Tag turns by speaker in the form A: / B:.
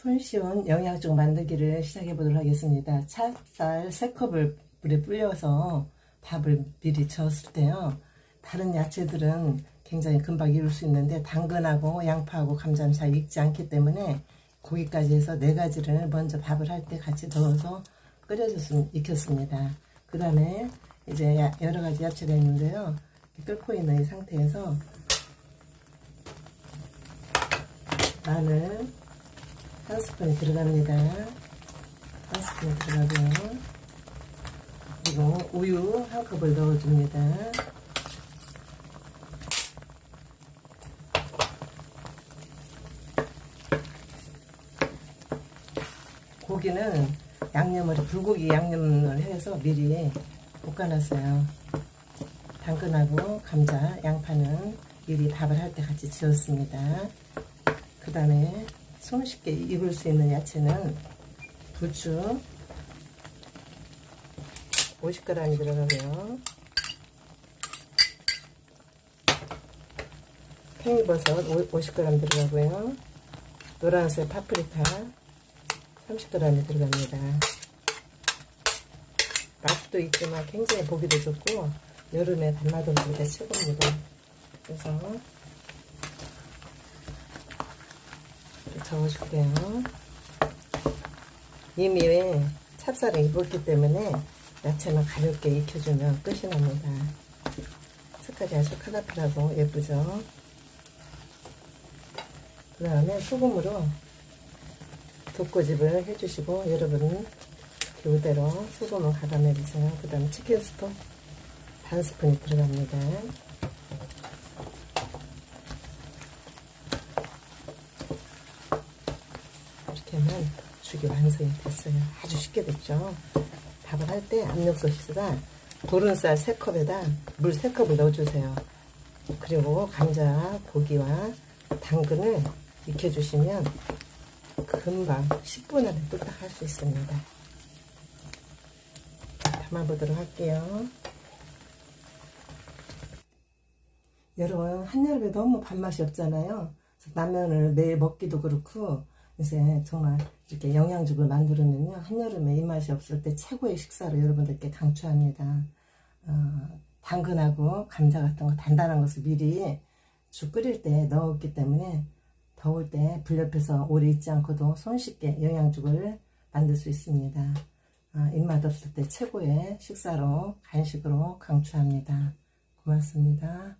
A: 손쉬운 영양죽 만들기를 시작해 보도록 하겠습니다. 찹쌀 3컵을 물에 불려서 밥을 미리 저었을 때요. 다른 야채들은 굉장히 금방 익을 수 있는데 당근하고 양파하고 감자는 잘 익지 않기 때문에 고기까지 해서 네 가지를 먼저 밥을 할 때 같이 넣어서 끓여줬습 익혔습니다. 그 다음에 이제 야- 여러 가지 야채가 있는데요. 끓고 있는 이 상태에서 마늘 한 스푼이 들어갑니다. 한 스푼이 들어가고요. 그리고 우유 한 컵을 넣어줍니다. 고기는 양념을 불고기 양념을 해서 미리 볶아놨어요. 당근하고 감자, 양파는 미리 밥을 할 때 같이 지었습니다. 그 다음에 손쉽게 익을 수 있는 야채는 부추 50g이 들어가고요. 팽이버섯 50g 들어가고요. 노란색 파프리카 30g이 들어갑니다. 맛도 있지만 굉장히 보기도 좋고 여름에 단맛으로 먹기가 최고입니다. 그래서 이렇게 저어줄게요. 이미 찹쌀을 익었기 때문에 야채는 가볍게 익혀주면 끝이 납니다. 색깔이 아주 카라필하고 예쁘죠? 그 다음에 소금으로 덮고집을 해주시고 여러분 이대로 소금을 가다내주세요. 그 다음에 치킨 스톡 반 스푼이 들어갑니다. 하면 죽이 완성이 됐어요. 아주 쉽게 됐죠. 밥을 할 때 압력솥에다 도른쌀 3컵에다 물 3컵을 넣어주세요. 그리고 감자, 고기와 당근을 익혀주시면 금방 10분 안에 뚝딱 할 수 있습니다. 담아보도록 할게요. 여러분 한여름에 너무 밥맛이 없잖아요. 라면을 매일 먹기도 그렇고 이제 정말 이렇게 영양죽을 만들면요 한여름에 입맛이 없을 때 최고의 식사로 여러분들께 강추합니다. 어, 당근하고 감자 같은 거 단단한 것을 미리 죽 끓일 때 넣었기 때문에 더울 때 불 옆에서 오래 있지 않고도 손쉽게 영양죽을 만들 수 있습니다. 아, 입맛 없을 때 최고의 식사로 간식으로 강추합니다. 고맙습니다.